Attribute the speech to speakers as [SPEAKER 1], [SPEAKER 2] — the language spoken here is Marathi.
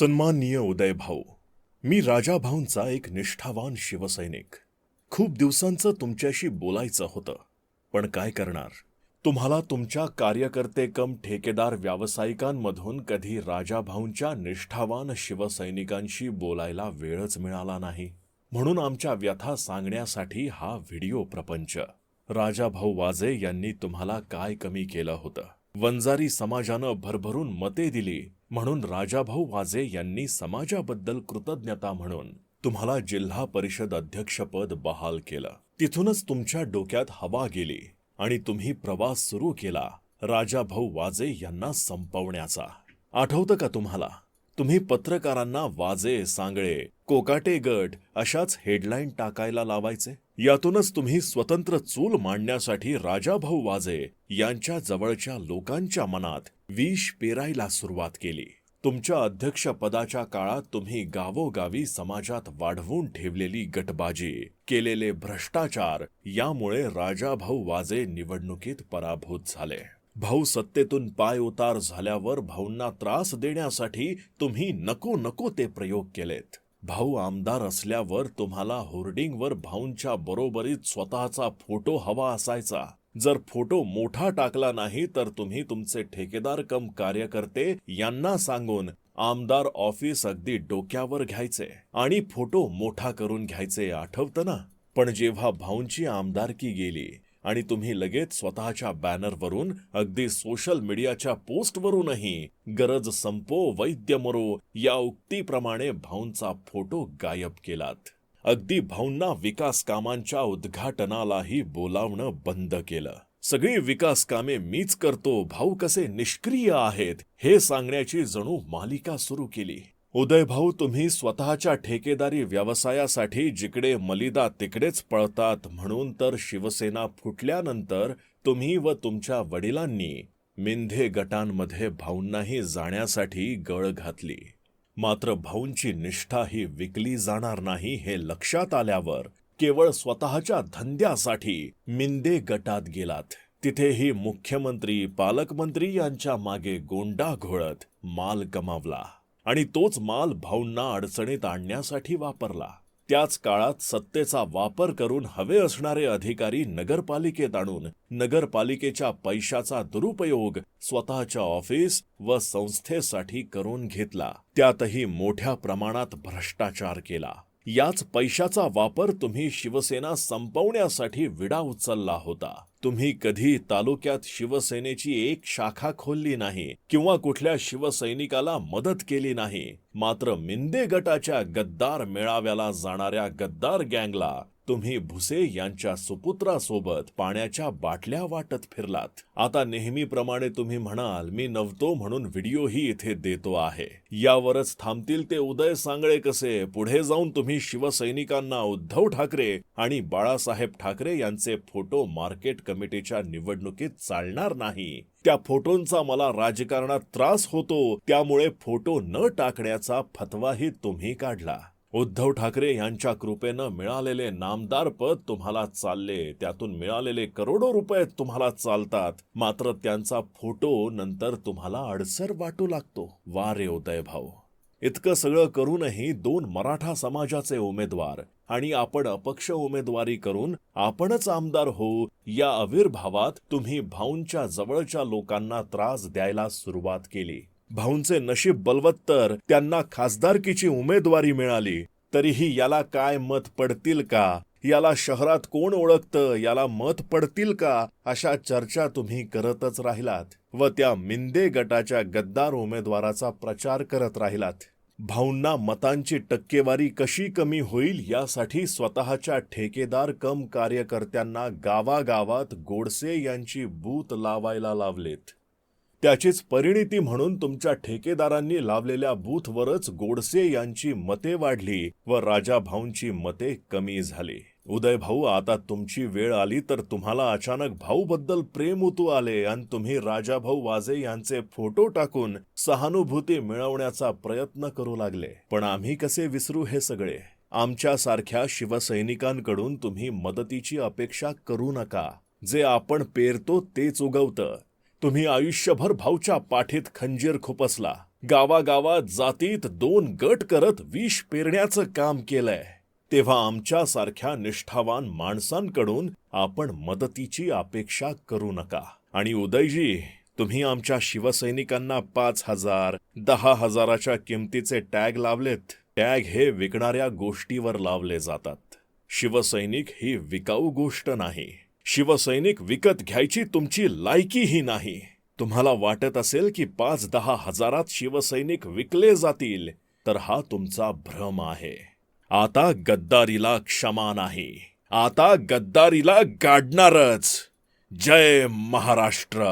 [SPEAKER 1] सन्माननीय उदय भाऊ मी राजा भाऊंचा एक निष्ठावान शिवसैनिक. खूप दिवसांचं तुमच्याशी बोलायचं होतं. पण काय करणार? तुम्हाला तुमच्या कार्यकर्ते कम ठेकेदार व्यावसायिकांमधून कधी राजाभाऊंच्या निष्ठावान शिवसैनिकांशी बोलायला वेळच मिळाला नाही. म्हणून आमच्या व्यथा सांगण्यासाठी हा व्हिडिओ प्रपंच. राजाभाऊ वाजे यांनी तुम्हाला काय कमी केलं होतं? वंजारी समाजानं भरभरून मते दिली म्हणून राजाभाऊ वाजे यांनी समाजाबद्दल कृतज्ञता म्हणून तुम्हाला जिल्हा परिषद अध्यक्षपद बहाल केलं. तिथूनच तुमच्या डोक्यात हवा गेली आणि तुम्ही प्रवास सुरू केला राजाभाऊ वाजे यांना संपवण्याचा. आठवतं का तुम्हाला? तुम्ही पत्रकारांना वाजे सांगळे कोकाटे गट अशाच हेडलाईन टाकायला लावायचे? यातूनच तुम्ही स्वतंत्र चूल मांडण्यासाठी राजाभाऊ वाजे यांच्या जवळच्या लोकांच्या मनात विष पेरायला सुरुवात केली. तुमच्या अध्यक्षपदाच्या काळात तुम्ही गावोगावी समाजात वाढवून ठेवलेली गटबाजी केलेले भ्रष्टाचार यामुळे राजाभाऊ वाजे निवडणुकीत पराभूत झाले. भाऊ सत्तेतून पाय उतार झाल्यावर भाऊंना त्रास देण्यासाठी तुम्ही नको नको ते प्रयोग केलेत. भाऊ आमदार असल्यावर तुम्हाला होर्डिंगवर भाऊंच्या बरोबरीत स्वतःचा फोटो हवा असायचा. जर फोटो मोठा टाकला नाही तर तुम्ही तुमचे ठेकेदार कम कार्यकर्ते यांना सांगून आमदार ऑफिस अगदी डोक्यावर घ्यायचे आणि फोटो मोठा करून घ्यायचे आठवतं ना? पण जेव्हा भाऊंची आमदारकी गेली आणि तुम्ही लगेच स्वतःच्या बॅनरवरून अगदी सोशल मीडियाच्या पोस्टवरूनही गरज संपो वैद्य मरो या उक्तीप्रमाणे भाऊंचा फोटो गायब केलात. अगदी भाऊंना विकास कामांच्या उद्घाटनालाही बोलावणं बंद केलं. सगळी विकास कामे मीच करतो भाऊ कसे निष्क्रिय आहेत हे सांगण्याची जणू मालिका सुरू केली. उदय भाऊ तुम्ही स्वतःच्या ठेकेदारी व्यवसायासाठी जिकडे मलिदा तिकडेच पळतात म्हणून तर शिवसेना फुटल्यानंतर तुम्ही व तुमच्या वडिलांनी मिंधे गटांमध्ये भाऊंनाही जाण्यासाठी गळ घातली. मात्र भाऊंची निष्ठा ही विकली जाणार नाही हे लक्षात आल्यावर केवळ स्वतःच्या धंद्यासाठी मिंदे गटात गेलात. तिथेही मुख्यमंत्री पालकमंत्री यांच्या मागे गोंडा घोळत माल कमावला आणि तोच माल भाऊंना अडचणीत आणण्यासाठी वापरला. त्याच काळात सत्तेचा वापर करून हवे असणारे अधिकारी नगरपालिकेत आणून नगरपालिकेच्या पैशाचा दुरुपयोग स्वतःच्या ऑफिस व संस्थेसाठी करून घेतला. त्यातही मोठ्या प्रमाणात भ्रष्टाचार केला. याच पैशाचा वापर तुम्ही शिवसेना संपवण्यासाठी विडा उचलला होता. तुम्ही कधी तालुक्यात शिवसेनेची एक शाखा खोलली नाही किंवा कुठल्या शिवसैनिकाला मदत केली नाही मात्र मिंदे गटाच्या गद्दार मेळाव्याला जाणाऱ्या गद्दार गँगला तुम्ही भुसे यांच्या सुपुत्रासोबत पाण्याच्या बाटल्या वाटत फिरलात. आता नेहमीप्रमाणे तुम्ही म्हणाल मी नव्हतो म्हणून व्हिडिओही इथे देतो आहे. यावरच थांबतील ते उदय सांगळे कसे? पुढे जाऊन तुम्ही शिवसैनिकांना उद्धव ठाकरे आणि बाळासाहेब ठाकरे यांचे फोटो मार्केट कमिटीच्या निवडणुकीत चालणार नाही. त्या फोटोंचा मला राजकारणात त्रास होतो त्यामुळे फोटो न टाकण्याचा फतवाही तुम्ही काढला. उद्धव ठाकरे यांच्या कृपेनं मिळालेले नामदार पद तुम्हाला चालले त्यातून मिळालेले करोडो रुपये तुम्हाला चालतात. मात्र त्यांचा फोटो नंतर तुम्हाला अडसर वाटू लागतो. वा रे उदय भाऊ इतकं सगळं करूनही दोन मराठा समाजाचे उमेदवार आणि आपण अपक्ष उमेदवारी करून आपणच आमदार होऊ या आविर्भावात तुम्ही भाऊंच्या जवळच्या लोकांना त्रास द्यायला सुरुवात केली. भाऊंचे नशीब बलवत्तर त्यांना खासदारकीची उमेदवारी मिळाली तरीही याला काय मत पडतील का? याला शहरात कोण ओळखतं? याला मत पडतील का? अशा चर्चा तुम्ही करतच राहिलात व त्या मिंदे गटाच्या गद्दार उमेदवाराचा प्रचार करत राहिलात. भाऊंना मतांची टक्केवारी कशी कमी होईल यासाठी स्वतःच्या ठेकेदार कम कार्यकर्त्यांना गावागावात गोडसे यांची बूत लावायला लावलेत. त्याचीच परिणिती म्हणून तुमच्या ठेकेदारांनी लावलेल्या बूथवरच गोडसे यांची मते वाढली व राजा भाऊंची मते कमी झाली. उदय भाऊ आता तुमची वेळ आली तर तुम्हाला अचानक भाऊबद्दल प्रेम उतू आले आणि तुम्ही राजाभाऊ वाजे यांचे फोटो टाकून सहानुभूती मिळवण्याचा प्रयत्न करू लागले. पण आम्ही कसे विसरू हे सगळे? आमच्यासारख्या शिवसैनिकांकडून तुम्ही मदतीची अपेक्षा करू नका. जे आपण पेरतो तेच उगवतं. तुम्ही आयुष्यभर भाऊच्या पाठीत खंजीर खुपसला. गावागावात जातीत दोन गट करत विष पेरण्याचं काम केलंय. तेव्हा आमच्यासारख्या निष्ठावान माणसांकडून आपण मदतीची अपेक्षा करू नका. आणि उदयजी तुम्ही आमच्या शिवसैनिकांना पाच हजार दहा हजाराच्या किमतीचे टॅग लावलेत. टॅग हे विकणाऱ्या गोष्टीवर लावले जातात. शिवसैनिक ही विकाऊ गोष्ट नाही. शिवसैनिक विकत घ्यायची तुमची लायकीही नाही. तुम्हाला वाटत असेल की पाच दहा हजारात शिवसैनिक विकले जातील तर हा तुमचा भ्रम आहे. आता गद्दारीला क्षमा नाही. आता गद्दारीला गाडणारच. जय महाराष्ट्र.